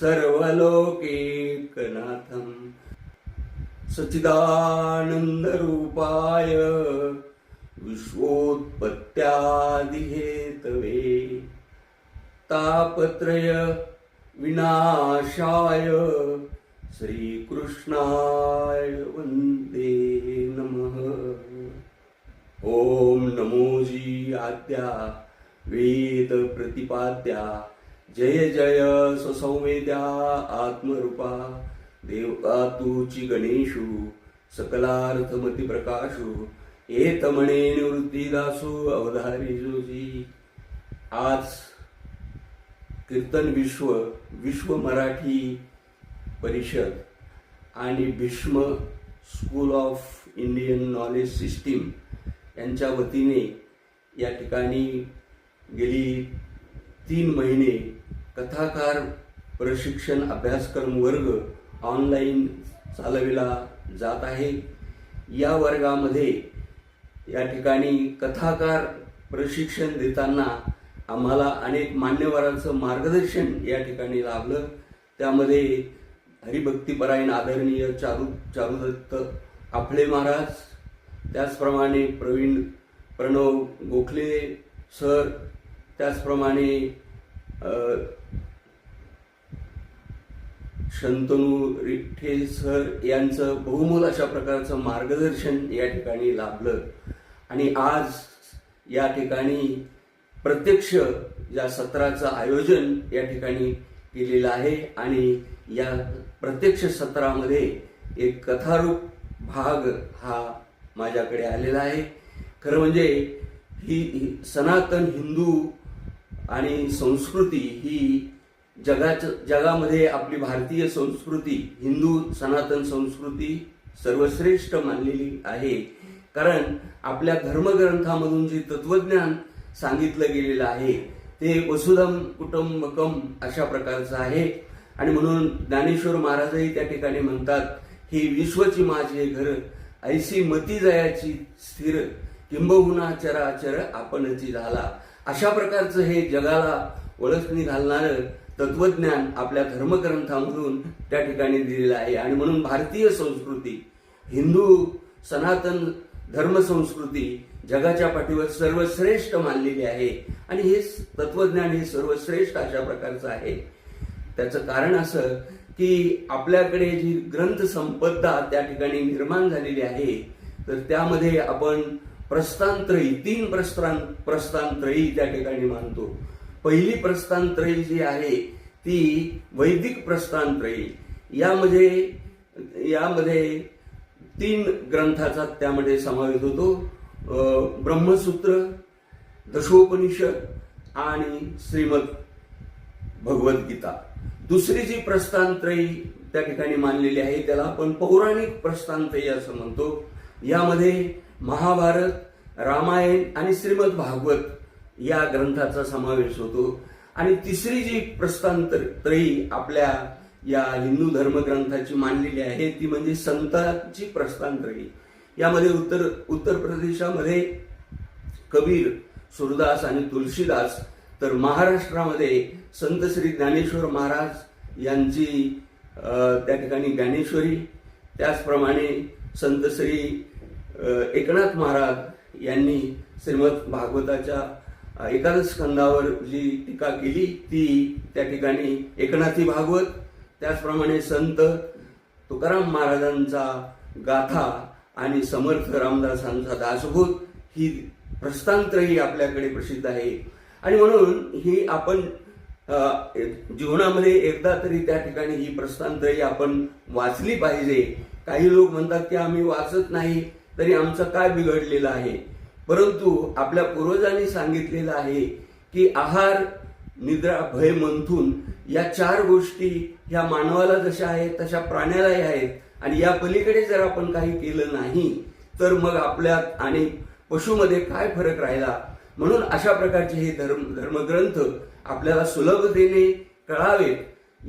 सर्वलोकेकनाथं सच्चिदानन्दरूपाय विश्वोत्पत्त्यादिहेतवे। तापत्रय विनाशाय श्रीकृष्णाय वन्दे नमः। ॐ नमोजी आद्या वेद प्रतिपाद्या जय जय ससंवेद्या आत्मरूपा देवता तुची गणेशू सकलार्थमती प्रकाशू येत म्हणे निवृत्तीदासु अवधारी जोजी आज कीर्तन विश्व विश्व मराठी परिषद आणि Bhishma school of Indian knowledge system यांच्या वतीने या ठिकाणी गेली तीन महिने कथाकार प्रशिक्षण अभ्यासक्रम वर्ग ऑनलाईन चालविला जात आहे. या वर्गामध्ये या ठिकाणी कथाकार प्रशिक्षण देताना आम्हाला अनेक मान्यवरांचं मार्गदर्शन या ठिकाणी लाभलं. त्यामध्ये हरिभक्तीपरायण आदरणीय चारू चारुदत्त आफळे महाराज त्याचप्रमाणे प्रवीण प्रणव गोखले सर त्याचप्रमाणे शंतनू रिठे सर यांचं बहुमोल अशा प्रकारचं मार्गदर्शन या ठिकाणी लाभलं. आणि आज या ठिकाणी प्रत्यक्ष या सत्राचं आयोजन या ठिकाणी केलेलं आहे आणि या प्रत्यक्ष सत्रामध्ये एक कथारूप भाग हा माझ्याकडे आलेला आहे. खरं म्हणजे ही सनातन हिंदू आणि संस्कृती ही जगाच्या जगामध्ये आपली भारतीय संस्कृती हिंदू सनातन संस्कृती सर्वश्रेष्ठ मानलेली आहे. कारण आपल्या धर्मग्रंथामधून जे तत्वज्ञान सांगितलं गेलेलं आहे ते वसुधम कुटुंबकम अशा प्रकारचं आहे. आणि म्हणून ज्ञानेश्वर महाराजही त्या ठिकाणी म्हणतात ही विश्वची माझे घर ऐशी मती जयाची स्थिर किंबहुना चराचर आपणची झाला. अशा प्रकारचं हे जगाला ओळखणी घालणारं तत्वज्ञान आपल्या धर्मग्रंथामधून त्या ठिकाणी दिलेलं आहे. आणि म्हणून भारतीय संस्कृती हिंदू सनातन धर्मसंस्कृती जगाच्या पाठीवर सर्वश्रेष्ठ मानलेली आहे. आणि हे तत्वज्ञान हे सर्वश्रेष्ठ अशा प्रकारचं आहे. त्याचं कारण असं की आपल्याकडे जी ग्रंथ संपदा त्या ठिकाणी निर्माण झालेली आहे तर त्यामध्ये आपण प्रस्थानत्रयी तीन प्रस्थान प्रस्थानत्रयी त्या ठिकाणी मानतो. पहिली प्रस्थानत्रयी जी आहे ती वैदिक प्रस्थानत्रयी यामध्ये यामध्ये तीन ग्रंथाचा त्यामध्ये समावेश होतो. ब्रह्मसूत्र दशोपनिषद आणि श्रीमद भगवद्गीता. दुसरी जी प्रस्थानत्रयी त्या ठिकाणी मानलेली आहे त्याला आपण पौराणिक प्रस्थानत्रयी असं म्हणतो. यामध्ये महाभारत रामायण आणि श्रीमद भागवत या ग्रंथाचा समावेश होतो. आणि तिसरी जी प्रस्थानत्रयी आपल्या या हिंदू धर्मग्रंथाची मानलेली आहे ती म्हणजे संतांची प्रस्थांतरी यामध्ये उत्तर उत्तर प्रदेशामध्ये कबीर सुरदास आणि तुलसीदास तर महाराष्ट्रामध्ये संत श्री ज्ञानेश्वर महाराज यांची त्या ठिकाणी ज्ञानेश्वरी त्याचप्रमाणे संत श्री एकनाथ महाराज यांनी श्रीमद भागवताच्या एकादश स्कंदावर जी टीका केली ती त्या ठिकाणी एकनाथी भागवत त्याचप्रमाणे संत तुकाराम महाराजांचा गाथा आणि समर्थ रामदासांचा दासभूत ही प्रस्थानत्रयी आपल्याकडे प्रसिद्ध आहे. आणि म्हणून ही आपण जीवनामध्ये एकदा तरी त्या ठिकाणी ही प्रस्थानत्रयी आपण वाचली पाहिजे. काही लोक म्हणतात की आम्ही वाचत नाही तरी आमचं काय बिघडलेलं आहे? परंतु आपल्या पूर्वजांनी सांगितलेलं आहे की आहार निद्रा भय मंथून या चार गोष्टी ह्या मानवाला जशा आहेत तशा प्राण्यालाही आहेत आणि या पलीकडे जर आपण काही केलं नाही तर मग आपल्यात आणि पशुमध्ये काय फरक राहिला? म्हणून अशा प्रकारचे हे धर्म धर्मग्रंथ आपल्याला सुलभतेने कळावेत.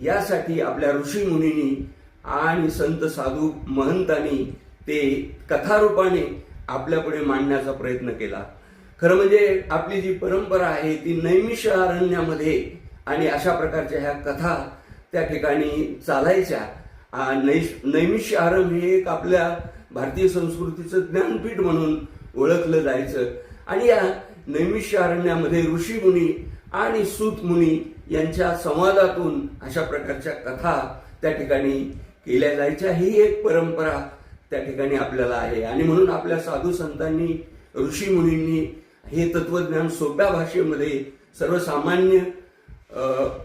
यासाठी आपल्या ऋषी मुनींनी आणि संत साधू महंतांनी ते कथारूपाने आपल्यापुढे मांडण्याचा प्रयत्न केला. खरं म्हणजे आपली जी परंपरा आहे ती नैमिष अरण्यामध्ये आणि अशा प्रकारच्या ह्या कथा त्या ठिकाणी चालायच्या. नैमिष आरम हे एक आपल्या भारतीय संस्कृतीचं ज्ञानपीठ म्हणून ओळखलं जायचं. आणि या नैमिष अरण्यामध्ये ऋषी मुनी आणि सूत मुनी यांच्या संवादातून अशा प्रकारच्या कथा त्या ठिकाणी केल्या जायच्या. ही एक परंपरा त्या ठिकाणी आपल्याला आहे. आणि म्हणून आपल्या साधू संतांनी ऋषी मुनींनी हे तत्वज्ञान सोप्या भाषेमध्ये सर्वसामान्य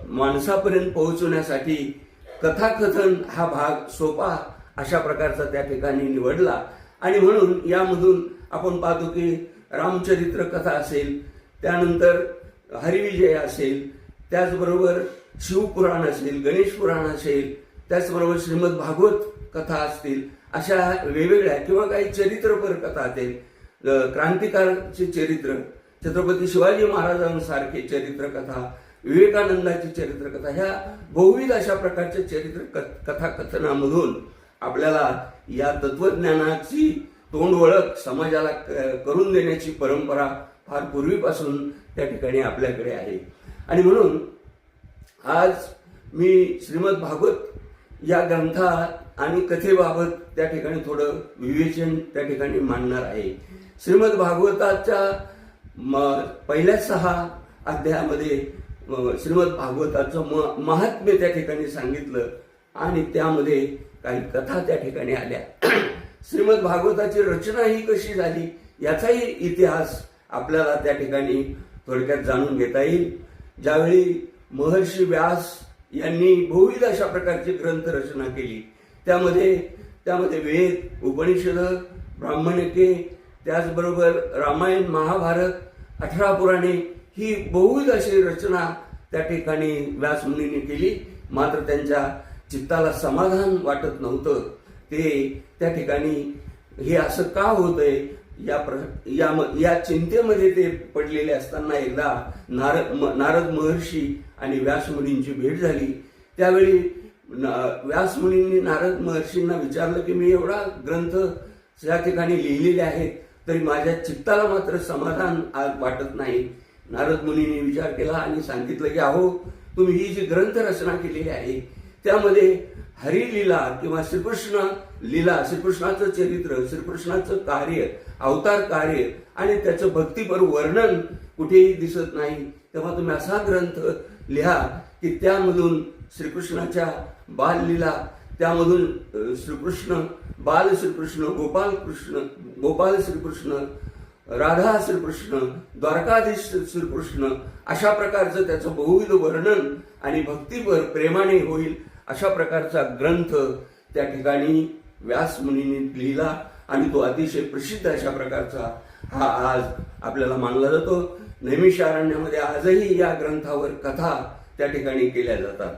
माणसापर्यंत पोहोचवण्यासाठी कथाकथन हा भाग सोपा अशा प्रकारचा त्या ठिकाणी निवडला. आणि म्हणून यामधून आपण पाहतो की रामचरित्र कथा असेल त्यानंतर हरिविजय असेल त्याचबरोबर शिवपुराण असेल गणेश पुराण असेल त्याचबरोबर श्रीमद भागवत कथा असतील अशा वेगवेगळ्या किंवा काही चरित्रपर कथा असतील क्रांतिकारचे चरित्र छत्रपती शिवाजी महाराजांसारखे चरित्रकथा विवेकानंदाची चरित्रकथा ह्या बहुविध अशा प्रकारच्या चरित्र क- कथाकथनामधून आपल्याला या तत्वज्ञानाची तोंड ओळख समाजाला करून देण्याची परंपरा फार पूर्वीपासून त्या ठिकाणी आपल्याकडे आहे. आणि म्हणून आज मी श्रीमद भागवत या ग्रंथा आणि कथेबाबत त्या ठिकाणी थोडं विवेचन त्या ठिकाणी मांडणार आहे. श्रीमद भागवताच्या म- पहिल्या सहा अध्यायामध्ये श्रीमद भागवताचं म महात्म्य त्या ठिकाणी सांगितलं आणि त्यामध्ये काही कथा त्या ठिकाणी आल्या. श्रीमद भागवताची रचना ही कशी झाली याचाही इतिहास आपल्याला त्या ठिकाणी थोडक्यात जाणून घेता येईल. ज्यावेळी महर्षी व्यास यांनी बहुविध अशा प्रकारची ग्रंथ रचना केली. त्यामध्ये त्यामध्ये वेद उपनिषद ब्राह्मणके त्याचबरोबर रामायण महाभारत अठरा पुराणे ही बहुविध अशी रचना त्या ठिकाणी व्यासमुनीने केली. मात्र त्यांच्या चित्ताला समाधान वाटत नव्हतं. ते त्या ठिकाणी हे असं का होतंय? या प्र या या चिंतेमध्ये ते पडलेले असताना एकदा नारद म- नारद महर्षी आणि व्यासमुनींची भेट झाली. त्यावेळी व्यास मुलींनी नारद महर्षींना विचारलं की मी एवढा ग्रंथ या ठिकाणी लिहिलेले आहेत तरी माझ्या चित्ताला मात्र समाधान आज वाटत नाही. नारद मुनींनी विचार केला आणि सांगितलं की अहो तुम्ही ही जी ग्रंथ रचना केलेली आहे त्यामध्ये हरिलीला किंवा श्रीकृष्ण लीला श्रीकृष्णाचं चरित्र श्रीकृष्णाचं कार्य अवतार कार्य आणि त्याचं भक्तीपर वर्णन कुठेही दिसत नाही. तेव्हा तुम्ही असा ग्रंथ लिहा की त्यामधून श्रीकृष्णाच्या बाललीला. त्यामधून श्रीकृष्ण बाल श्रीकृष्ण गोपाल कृष्ण गोपाल श्रीकृष्ण राधा श्रीकृष्ण द्वारकाधीश श्रीकृष्ण अशा प्रकारचं त्याचं बहुविध वर्णन आणि भक्तीपर प्रेमाने होईल अशा प्रकारचा ग्रंथ त्या ठिकाणी व्यासमुनीने लिहिला आणि तो अतिशय प्रसिद्ध अशा प्रकारचा हा आज आपल्याला मानला जातो. नैमिषारण्यामध्ये आजही या ग्रंथावर कथा त्या ठिकाणी केल्या जातात.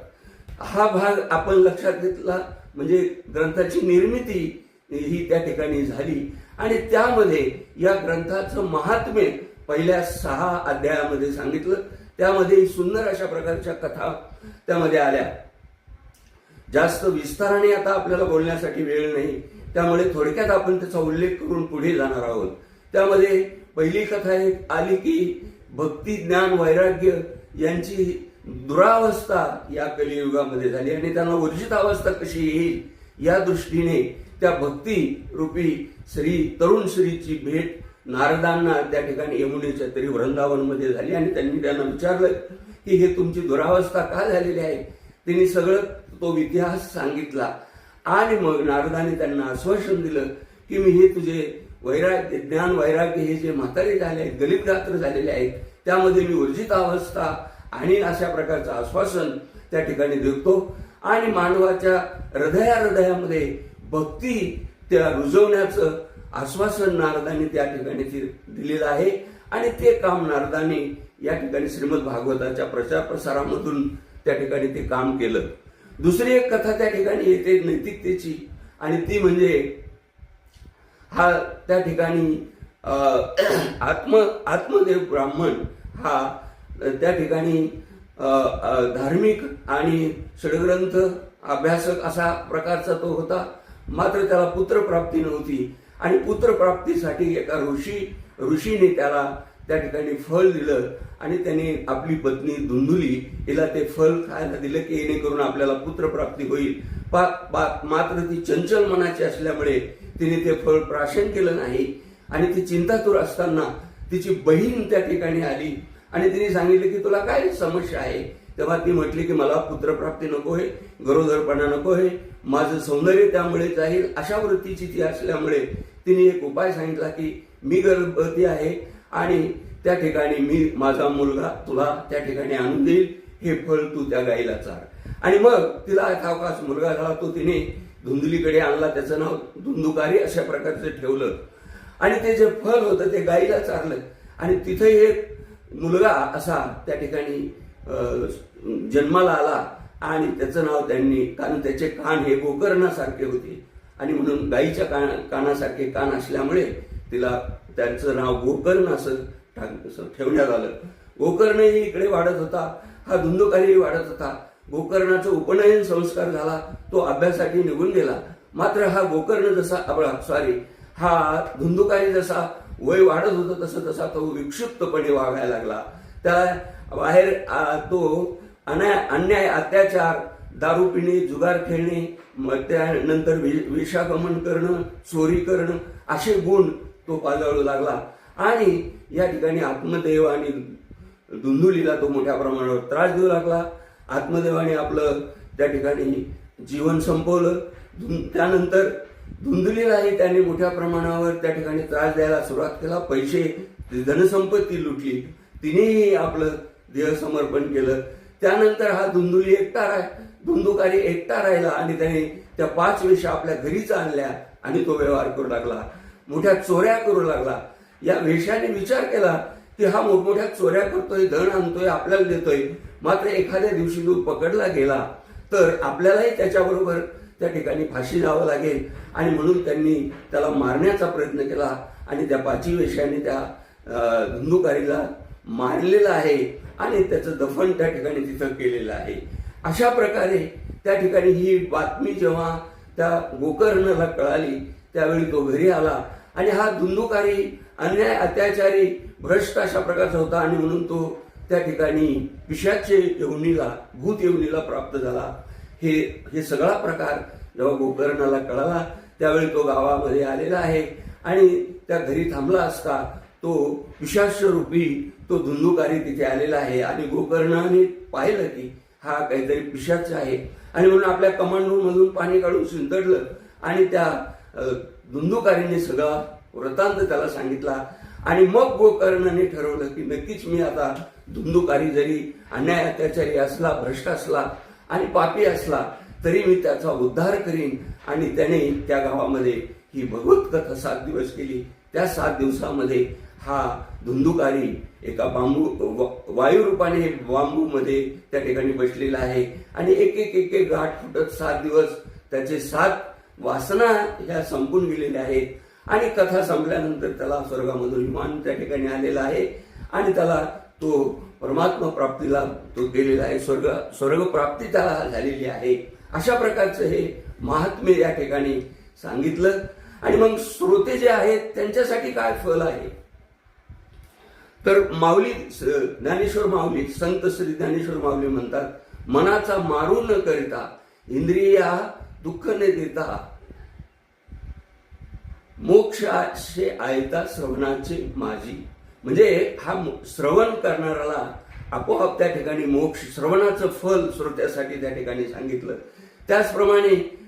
हा भाग आपण लक्षात घेतला. म्हणजे ग्रंथाची निर्मिती ही त्या ठिकाणी झाली. आणि त्यामध्ये या ग्रंथाचं महात्म्य पहिल्या सहा अध्यायामध्ये सांगितलं. त्यामध्ये सुंदर अशा प्रकारच्या कथा त्यामध्ये आल्या. जास्त विस्ताराने आता आपल्याला बोलण्यासाठी वेळ नाही. त्यामुळे थोडक्यात आपण त्याचा उल्लेख करून पुढे जाणार आहोत. त्यामध्ये पहिली कथा एक आली की भक्ती ज्ञान वैराग्य यांची दुरावस्था या कलियुगामध्ये झाली आणि त्यांना ऊर्जित अवस्था कशी येईल या दृष्टीने त्या भक्ती रूपी श्री तरुण श्रीची भेट नारदांना त्या ठिकाणी यमुनेच्या तरी वृंदावनमध्ये झाली आणि त्यांनी त्यांना विचारलं की हे तुमची दुरावस्था का झालेली आहे? त्यांनी सगळं तो इतिहास सांगितला आणि मग नारदाने त्यांना आश्वासन दिलं की मी हे तुझे वैराग्य ज्ञान वैराग्य हे जे म्हातारे झाले आहेत गलित गात्र झालेले आहेत त्यामध्ये मी ऊर्जित अवस्था आणि अशा प्रकारचं आश्वासन त्या ठिकाणी देतो. आणि मानवाच्या हृदया हृदयामध्ये भक्ती त्या रुजवण्याचं आश्वासन नारदाने त्या ठिकाणी दिलेलं आहे. आणि ते काम नारदाने या ठिकाणी श्रीमद भागवताच्या प्रचार प्रसारामधून त्या ठिकाणी ते काम केलं. दुसरी एक कथा त्या ठिकाणी येते नैतिकतेची. आणि ती म्हणजे हा त्या ठिकाणी आत्म आत्मदेव ब्राह्मण हा त्या ठिकाणी धार्मिक आणि षडग्रंथ अभ्यासक असा प्रकारचा तो होता. मात्र त्याला पुत्रप्राप्ती नव्हती. आणि पुत्रप्राप्तीसाठी एका ऋषी ऋषीने त्याला त्या ठिकाणी फळ दिलं आणि त्याने आपली पत्नी धुंदुली हिला ते फळ खायला दिलं की येणेकरून आपल्याला पुत्रप्राप्ती होईल. पा, पा, मात्र ती चंचल मनाची असल्यामुळे तिने ते फळ प्राशन केलं नाही. आणि ती चिंतातूर असताना तिची बहीण त्या ठिकाणी आली. आणि तिने सांगितलं की तुला काय समस्या आहे? तेव्हा ती म्हटली की मला पुत्रप्राप्ती नको आहे गरोदरपणा नको आहे माझं सौंदर्य त्यामुळे जाईल अशा वृत्तीची ती असल्यामुळे तिने एक उपाय सांगितला की मी गर्भवती आहे आणि त्या ठिकाणी मी माझा मुलगा तुला त्या ठिकाणी आणून देईल हे फळ तू त्या गाईला चार. आणि मग तिला खावकास मुलगा झाला तो तिने धुंदलीकडे आणला त्याचं नाव धुंदुकारी अशा प्रकारचं ठेवलं. आणि ते जे फळ होतं ते गाईला चारलं. आणि तिथे एक मुलगा असा त्या ठिकाणी जन्माला आला आणि त्याचं नाव त्यांनी कारण त्याचे कान हे गोकर्णासारखे होते. आणि म्हणून गाईच्या कान कानासारखे कान असल्यामुळे तिला त्यांचं नाव गोकर्ण असं असं ठेवण्यात आलं. गोकर्णही इकडे वाढत होता हा धुंदुकारीही वाढत होता. गोकर्णाचा उपनयन संस्कार झाला तो अभ्यासासाठी निघून गेला. मात्र हा गोकर्ण जसा सॉरी हा धुंदुकारी जसा वय वाढत होतं तसं तसा तो विक्षिप्तपणे वागायला लागला. त्याला बाहेर तो अन्याय अन्याय अत्याचार दारू पिणे जुगार खेळणे मग त्यानंतर वि- विषागमन करणं चोरी करणं असे गुण तो पाजळू लागला. आणि या ठिकाणी आत्मदेव आणि धुंदुलीला तो मोठ्या प्रमाणावर त्रास देऊ लागला. आत्मदेवाने आपलं त्या ठिकाणी जीवन संपवलं. त्यानंतर धुंदुलीलाही त्यांनी मोठ्या प्रमाणावर त्या ठिकाणी त्रास द्यायला सुरुवात केला. पैसे धनसंपत्ती लुटली. तिनेही आपलं देह समर्पण केलं. त्यानंतर हा धुंदुली एकटा राह धुंदुकारी एकटा राहिला आणि त्याने त्या पाच वेशा आपल्या घरीच आणल्या आणि तो व्यवहार करू लागला. मोठ्या चोऱ्या करू लागला. या वेशाने विचार केला की हा मोठमोठ्या चोऱ्या करतोय धन आणतोय आपल्याला देतोय. मात्र एखाद्या दिवशी तो पकडला गेला. तर आपल्यालाही त्याच्याबरोबर त्या ठिकाणी फाशी जावं लागेल. आणि म्हणून त्यांनी त्याला मारण्याचा प्रयत्न केला आणि त्या पाची वेशाने त्या धुंदुकारीला मारलेलं आहे आणि त्याचं दफन त्या ठिकाणी तिथं केलेलं आहे. अशा प्रकारे त्या ठिकाणी ही बातमी जेव्हा त्या गोकर्णाला कळाली त्यावेळी तो घरी आला. आणि हा धुंदुकारी अन्याय अत्याचारी भ्रष्ट अशा प्रकारचा होता आणि म्हणून तो त्या ठिकाणी पिशाचे येवणीला भूत येवणीला प्राप्त झाला. हे हे सगळा प्रकार जेव्हा गोकर्णाला कळाला त्यावेळी तो गावामध्ये आलेला आहे. आणि त्या घरी थांबला असता तो पिशाच तो धुंदुकारी तिथे आलेला आहे. आणि गोकर्णाने पाहिलं की हा काहीतरी पिशाच आहे. आणि म्हणून आपल्या कमांडूमधून पाणी काढून शिंदडलं. आणि त्या धुंदुकारीने सगळा वृत्तांत त्याला सांगितला. आणि मग गोकर्णाने ठरवलं की नक्कीच मी आता धुंदुकारी जरी अन्याय अत्याचारी असला भ्रष्ट असला आणि पापी असला तरी मी त्याचा उद्धार करीन. आणि त्याने त्या गावामध्ये ही भगवत कथा सात दिवस केली. त्या सात दिवसामध्ये हा धुंदुकारी एका बांबू व- वायू रूपाने त्या ठिकाणी बसलेला आहे. आणि एक एक एक एक गाठ फुटत सात दिवस त्याचे सात वासना ह्या संपून गेलेल्या आहेत. आणि कथा संपल्यानंतर त्याला स्वर्गामधून विमान त्या ठिकाणी आलेला आहे. आणि त्याला तो परमात्मा प्राप्तीला तो गेलेला आहे स्वर्ग स्वर्ग प्राप्ती त्याला झालेली आहे. अशा प्रकारचं हे महात्म्य या ठिकाणी सांगितलं. आणि मग श्रोते जे आहेत त्यांच्यासाठी काय फल आहे? तर माऊली ज्ञानेश्वर माऊली संत श्री ज्ञानेश्वर माऊली म्हणतात मनाचा मारू न करिता इंद्रिया दुःख न देता मोक्षाशे आयता श्रवणाचे माझी म्हणजे हा श्रवण करणाऱ्याला आपोआप त्या ठिकाणी मोक्ष श्रवणाचं फल श्रोत्यासाठी त्या ठिकाणी सांगितलं. त्याचप्रमाणे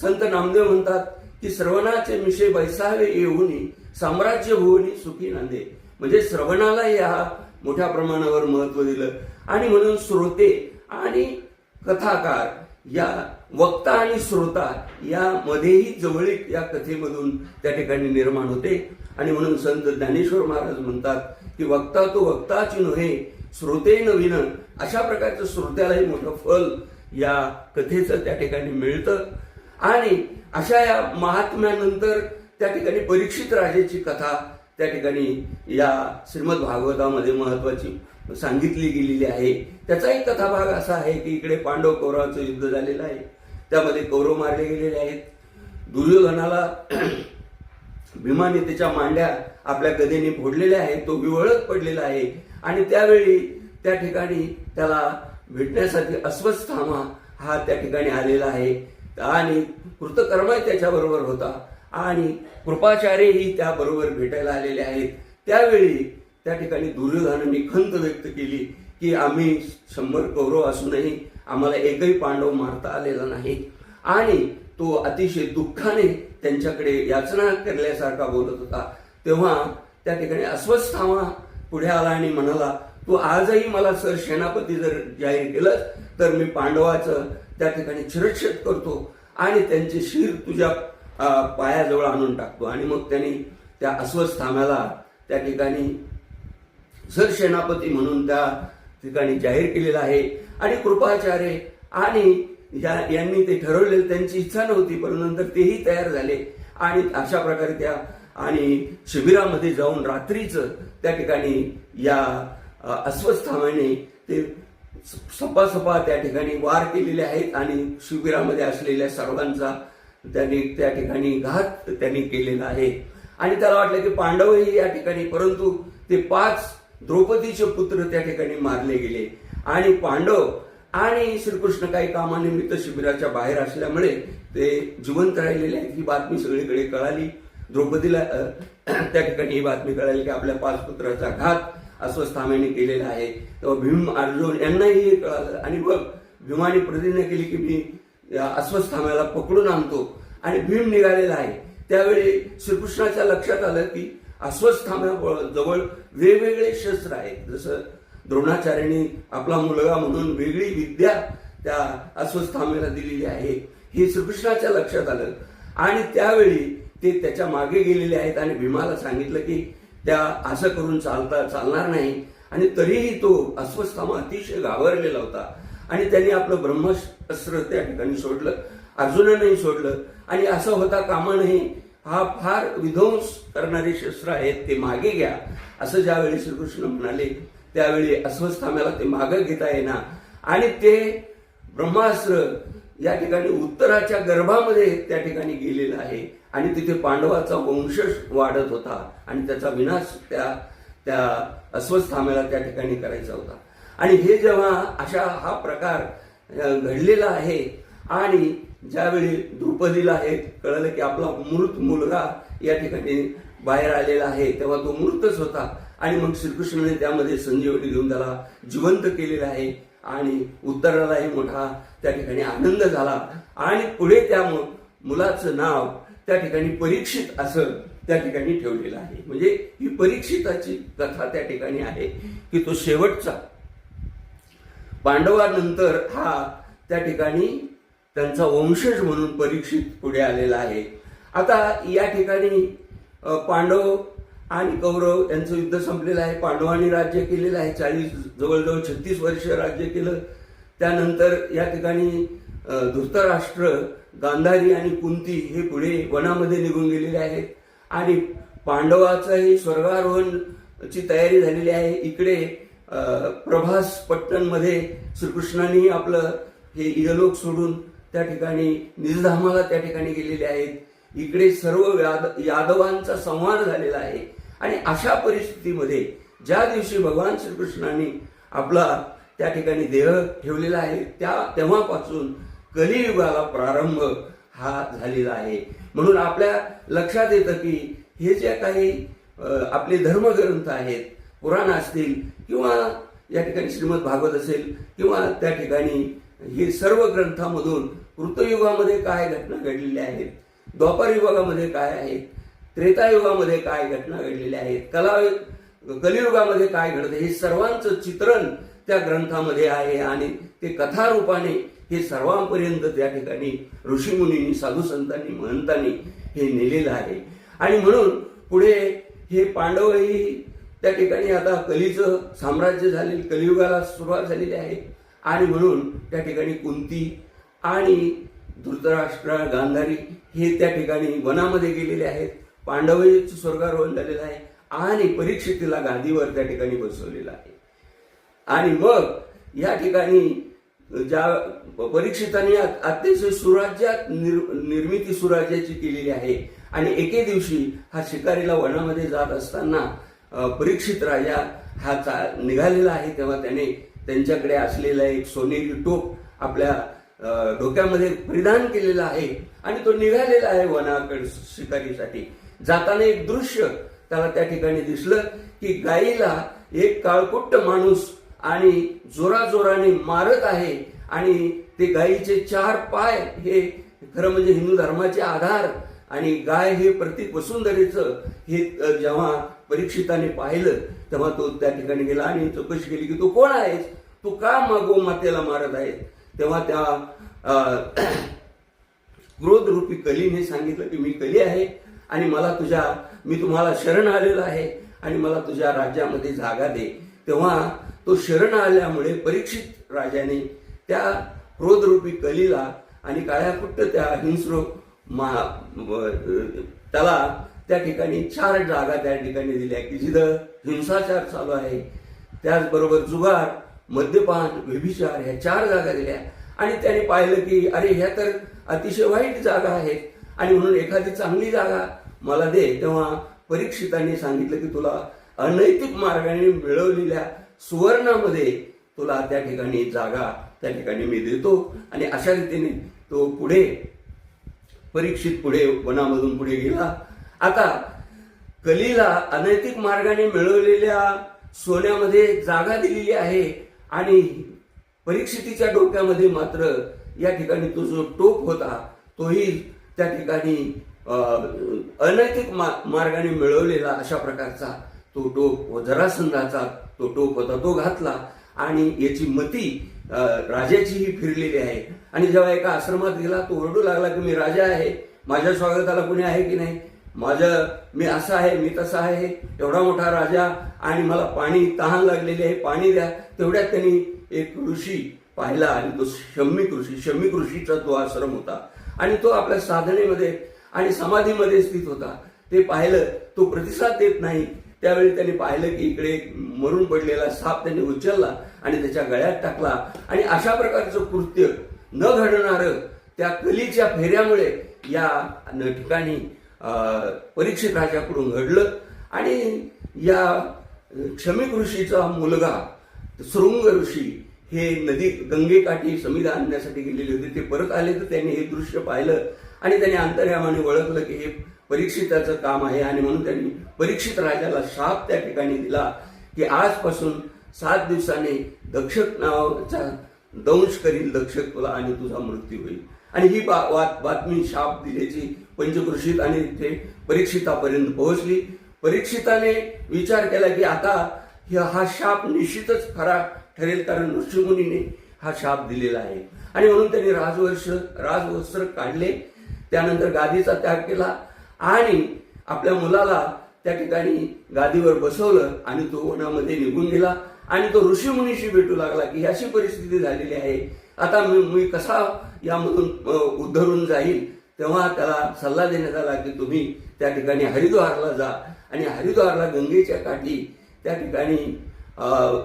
संत नामदेव म्हणतात की श्रवणाचे विषय बैसावे येऊन साम्राज्य भुवनी सुखी नांदे. म्हणजे श्रवणाला या मोठ्या प्रमाणावर महत्त्व दिलं. आणि म्हणून श्रोते आणि कथाकार या वक्ता आणि श्रोता यामध्येही जवळीक या कथेमधून त्या ठिकाणी निर्माण होते. आणि म्हणून संत ज्ञानेश्वर महाराज म्हणतात की वक्ता तो वक्ताची नव्हे श्रोते नवीन अशा प्रकारचं श्रोत्यालाही मोठं फल या कथेचं त्या ठिकाणी मिळतं. आणि अशा या महात्म्यानंतर त्या ठिकाणी परीक्षित राजेची कथा त्या ठिकाणी या श्रीमद भागवतामध्ये महत्वाची सांगितली गेलेली आहे. त्याचा एक कथाभाग असा आहे की इकडे पांडव कौरवाचं युद्ध झालेलं आहे. त्यामध्ये कौरव मारले गेलेले आहेत. दुर्योधनाला भीमाने त्याच्या मांड्या आपल्या गदेने फोडलेल्या आहेत. तो विवळत पडलेला आहे. आणि त्यावेळी त्या ठिकाणी त्याला भेटण्यासाठी अस्वस्थामा हा त्या ठिकाणी आलेला आहे. आणि कृतकर्मा त्याच्याबरोबर होता. आणि कृपाचार्यही त्याबरोबर भेटायला आलेले आहेत. त्यावेळी त्या ठिकाणी दुर्योधनाने खंत व्यक्त केली की आम्ही शंभर कौरव असूनही आम्हाला एकही पांडव मारता आलेला नाही. आणि तो अतिशय दुःखाने त्यांच्याकडे याचना केल्यासारखा बोलत होता. तेव्हा त्या ठिकाणी अस्वस्थामा पुढे आला आणि म्हणाला तू आजही मला सर सेनापती जर जाहीर केलं तर मी पांडवाचं त्या ठिकाणी शिरच्छेद करतो आणि त्यांचे शिर तुझ्या पायाजवळ आणून टाकतो. आणि मग त्यांनी त्या अस्वस्थाम्याला त्या ठिकाणी सर सेनापती म्हणून त्या ठिकाणी जाहीर केलेला आहे. आणि कृपाचार्य आणि या यांनी ते ठरवलेलं त्यांची इच्छा नव्हती पण नंतर तेही तयार झाले. आणि अशा प्रकारे त्या आणि शिबिरामध्ये जाऊन रात्रीचं त्या ठिकाणी या अस्वस्थामाने ते सपा सपा त्या ठिकाणी वार केलेले आहेत आणि शिबिरामध्ये असलेल्या सर्वांचा त्यांनी त्या ठिकाणी घात त्यांनी केलेला आहे. आणि त्याला वाटलं की पांडवही या ठिकाणी परंतु ते पाच द्रौपदीचे पुत्र त्या ठिकाणी मारले गेले. आणि पांडव आणि श्रीकृष्ण काही कामानिमित्त शिबिराच्या बाहेर असल्यामुळे ते जिवंत राहिलेले आहेत. ही बातमी सगळीकडे कळाली. द्रौपदीला त्या ठिकाणी ही बातमी कळाली की आपल्या पाच पुत्राचा घात अस्वस्थाम्याने केलेला आहे. तेव्हा भीम अर्जुन यांनाही हे कळालं. आणि मग भीमाने प्रतिज्ञा केली की मी या अस्वस्थाम्याला पकडून आणतो. आणि भीम निघालेला आहे. त्यावेळी श्रीकृष्णाच्या लक्षात आलं की अस्वस्थाम्या जवळ वेगवेगळे शस्त्र आहेत. जसं द्रोणाचार्यांनी आपला मुलगा म्हणून वेगळी विद्या त्या अश्वस्थामेला दिलेली आहे. हे श्रीकृष्णाच्या लक्षात आलं. आणि त्यावेळी ते त्याच्यामागे गेलेले आहेत आणि भीमाला सांगितलं की त्या असं करून चालता चालणार नाही. आणि तरीही तो अस्वस्थामा अतिशय घाबरलेला होता. आणि त्यांनी आपलं ब्रह्मास्त्र त्या ठिकाणी सोडलं. अर्जुनानंही सोडलं. आणि असं होता कामा नाही हा फार विध्वंस करणारे शस्त्र आहेत ते मागे घ्या. असं ज्यावेळी श्रीकृष्ण म्हणाले त्यावेळी अस्वस्थाम्याला ते मागं घेता येणार आणि ते ब्रह्मास्त्र या ठिकाणी उत्तराच्या गर्भामध्ये त्या ठिकाणी गेलेलं आहे. आणि तिथे पांडवाचा वंशज वाढत होता. आणि त्याचा विनाश त्या त्या अस्वस्थाम्याला त्या ठिकाणी करायचा होता. आणि हे जेव्हा अशा हा प्रकार घडलेला आहे आणि ज्यावेळी द्रुपदीला हे कळलं की आपला मृत मुलगा या ठिकाणी बाहेर आलेला आहे तेव्हा तो मृतच होता. आणि मग श्रीकृष्णाने त्यामध्ये संजीवनी घेऊन त्याला जिवंत केलेला आहे. आणि उत्तरालाही मोठा त्या ठिकाणी आनंद झाला. आणि पुढे त्या मुलाचं नाव त्या ठिकाणी परीक्षित असं त्या ठिकाणी ठेवलेलं आहे. म्हणजे ही परीक्षिताची कथा त्या ठिकाणी आहे की तो शेवटचा. पांडवानंतर हा त्या ठिकाणी त्यांचा वंशज म्हणून परीक्षित पुढे आलेला आहे. आता या ठिकाणी पांडव आणि कौरव यांचं युद्ध संपलेलं आहे. पांडवांनी राज्य केलेलं आहे. चाळीस जवळजवळ छत्तीस वर्ष राज्य केलं. त्यानंतर या ठिकाणी धृतराष्ट्र गांधारी आणि कुंती हे पुढे वनामध्ये निघून गेलेले आहेत. आणि पांडवाचंही स्वर्गारोहणची तयारी झालेली आहे. इकडे प्रभास पट्टणमध्ये श्रीकृष्णाने आपलं हे इहलोक सोडून त्या ठिकाणी निजधामाला त्या ठिकाणी गेलेले आहेत. इकडे सर्व यादवांचा संहार झालेला आहे. आणि अशा परिस्थितीमध्ये ज्या दिवशी भगवान श्रीकृष्णाने आपला त्या ठिकाणी देह ठेवलेला आहे त्या तेव्हापासून कलियुगाला प्रारंभ हा झालेला आहे. म्हणून आपल्या लक्षात येतं की हे जे काही आपले धर्मग्रंथ आहेत पुराण असतील किंवा या ठिकाणी श्रीमद भागवत असेल किंवा त्या ठिकाणी हे सर्व ग्रंथामधून कृतयुगामध्ये काय घटना घडलेल्या आहेत द्वापार युगामध्ये काय आहेत त्रेतायुगामध्ये काय घटना घडलेल्या आहेत? कला कलियुगामध्ये काय घडतं? हे सर्वांचं चित्रण त्या ग्रंथामध्ये आहे आणि ते कथारूपाने हे सर्वांपर्यंत त्या ठिकाणी ऋषीमुनींनी साधू संतांनी महंतांनी हे नेलेलं आहे. आणि म्हणून पुढे हे पांडवही त्या ठिकाणी आता कलीचं साम्राज्य झाले कलियुगाला सुरुवात झालेली आहे. आणि म्हणून त्या ठिकाणी कुंती आणि धृतराष्ट्र गांधारी हे त्या ठिकाणी वनामध्ये गेलेले आहेत. पांडवच स्वर्गारोहण झालेलं आहे आणि परीक्षितीला गादीवर त्या ठिकाणी बसवलेलं आहे. आणि मग या ठिकाणी ज्या परीक्षितांनी अतिशय सुराज्यात निर् निर्मिती सुराज्याची केलेली आहे. आणि एके दिवशी हा शिकारीला वनामध्ये जात असताना परीक्षित राजा हा चा- निघालेला आहे. तेव्हा त्याने त्यांच्याकडे असलेला एक सोनेरी टोप आपल्या डोक्यामध्ये परिधान केलेला आहे आणि तो निघालेला आहे वनाकडे शिकारीसाठी. जाताना एक दृश्य त्याला त्या ठिकाणी दिसलं की गाईला एक काळकुट्ट माणूस आणि जोराजोराने मारत आहे आणि ते गायीचे चार पाय हे खरं म्हणजे हिंदू धर्माचे आधार आणि गाय हे प्रतीक वसुंधरेचं हे जेव्हा परीक्षिताने पाहिलं तेव्हा तो त्या ठिकाणी गेला आणि चौकशी केली की तू कोण आहेस? तू का मागो मातेला मारत आहेस? तेव्हा त्या क्रोधरूपी कलीने सांगितलं की मी कली आहे आणि मला तुझ्या मी तुम्हाला शरण आलेलो आहे आणि मला तुझ्या राज्यामध्ये जागा दे. तेव्हा तो शरण आल्यामुळे परीक्षित राजाने त्या क्रोधरूपी कलीला आणि काळ्याकुट्ट त्या हिंस्रो मा त्याला त्या ठिकाणी चार जागा त्या ठिकाणी दिल्या की जिथं हिंसाचार चालू आहे. त्याचबरोबर जुगार मद्यपान व्यभिचार ह्या चार जागा दिल्या. आणि त्याने पाहिलं की अरे ह्या तर अतिशय वाईट जागा आहेत. आणि म्हणून एखादी चांगली जागा मला दे. तेव्हा परीक्षितांनी सांगितलं की तुला अनैतिक मार्गाने मिळवलेल्या सुवर्णामध्ये तुला त्या ठिकाणी जागा त्या ठिकाणी मी देतो. आणि अशा रीतीने तो पुढे परीक्षित पुढे वनामधून पुढे गेला. आता कलीला अनैतिक मार्गाने मिळवलेल्या सोन्यामध्ये जागा दिलेली आहे. आणि परीक्षितीच्या डोक्यामध्ये मात्र या ठिकाणी तो जो टोप होता तोही त्या ठिकाणी अनैतिक मा- मार्गाने मिळवलेला अशा प्रकारचा तो टोप जरासंधाचा तो टोप होता तो घातला. आणि याची मती राजाचीही फिरलेली आहे. आणि जेव्हा एका आश्रमात गेला तो ओरडू लागला की मी राजा आहे माझ्या स्वागताला कोणी आहे की नाही? माझं मी असं आहे मी तसा आहे एवढा मोठा राजा आणि मला पाणी तहान लागलेली आहे पाणी द्या. तेवढ्यात त्यांनी एक ऋषी पाहिला आणि तो शम्मिक ऋषी शम्मिक ऋषीचा तो आश्रम होता. आणि तो आपल्या साधनेमध्ये आणि समाधीमध्ये स्थित होता. ते पाहिलं तो प्रतिसाद देत नाही. त्यावेळी त्यांनी पाहिलं की इकडे मरून पडलेला साप त्यांनी उचलला आणि त्याच्या गळ्यात टाकला. आणि अशा प्रकारचं कृत्य न घडणारं त्या कलीच्या फेऱ्यामुळे या ठिकाणी परीक्षित राजाकडून घडलं. आणि या क्षमिक ऋषीचा मुलगा शृंग ऋषी हे नदी गंगेकाठी समिधा आणण्यासाठी गेलेले होते. ते परत आले तर त्यांनी हे दृश्य पाहिलं. आणि त्यांनी अंतर्यामाने ओळखलं की हे परीक्षिताचं काम आहे. आणि म्हणून त्यांनी परीक्षित राजाला शाप त्या ठिकाणी दिला की आजपासून सात दिवसाने दक्षक नावाचा दंश करील दक्षक तुला आणि तुझा मृत्यू होईल. आणि ही बा- बातमी शाप दिल्याची पंचकृषीत आणि ते परीक्षितापर्यंत पोहोचली. परीक्षिताने विचार केला की आता हा शाप निश्चितच खरा ठरेल कारण ऋषीमुनीने हा शाप दिलेला आहे. आणि म्हणून त्यांनी राजवर्ष राजवस्त्र काढले. त्यानंतर गादीचा त्याग केला आणि आपल्या मुलाला त्या ठिकाणी गादीवर बसवलं आणि तो वनामध्ये निघून गेला. आणि तो ऋषीमुनीशी भेटू लागला की अशी परिस्थिती झालेली आहे. आता मी मी कसा यामधून उद्धरून जाईल? तेव्हा त्याला सल्ला देण्यात आला की तुम्ही त्या ठिकाणी हरिद्वारला जा. आणि हरिद्वारला गंगेच्या काठी त्या ठिकाणी ज्ञान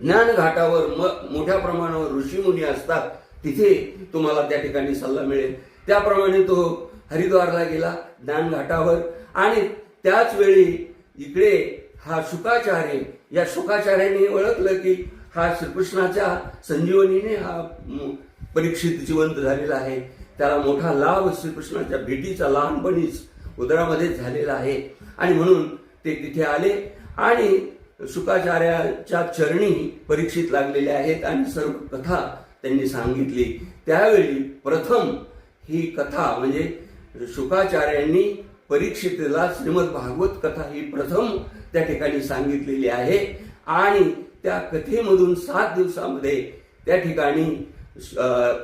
ज्ञानघाटावर म- मोठ्या प्रमाणावर ऋषीमुनी असतात तिथे तुम्हाला त्या ठिकाणी सल्ला मिळेल. त्याप्रमाणे तो हरिद्वारला गेला ज्ञानघाटावर आणि त्याच वेळी इकडे हा शुकाचार्य या शुकाचार्याने ओळखलं की हा श्रीकृष्णाच्या संजीवनीने हा परीक्षित जिवंत झालेला आहे. त्याला मोठा लाभ श्रीकृष्णाच्या भेटीचा लहानपणीच उदरामध्ये झालेला आहे. आणि म्हणून ते तिथे आले आणि शुकाचार्याच्या चरणी परीक्षित लागलेले आहेत आणि सर्व कथा त्यांनी सांगितली. त्यावेळी प्रथम ही कथा म्हणजे शुकाचार्यांनी परीक्षितला श्रीमद भागवत कथा ही प्रथम त्या ठिकाणी सांगितलेली आहे. आणि त्या कथेमधून सात दिवसामध्ये त्या ठिकाणी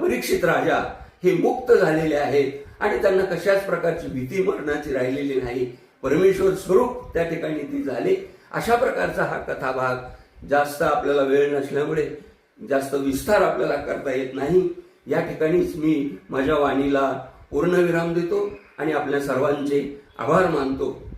परीक्षित राजा हे मुक्त झालेले आहेत. आणि त्यांना कशाच प्रकारची भीती मरणाची राहिलेली नाही. परमेश्वर स्वरूप त्या ठिकाणी ती झाले. अशा प्रकारचा हा कथाभाग जास्त आपल्याला वेळ नसल्यामुळे जास्त विस्तार आपल्याला करता येत नाही. या ठिकाणीच मी माझ्या वाणीला पूर्णविराम देतो आणि आपल्या सर्वांचे आभार मानतो.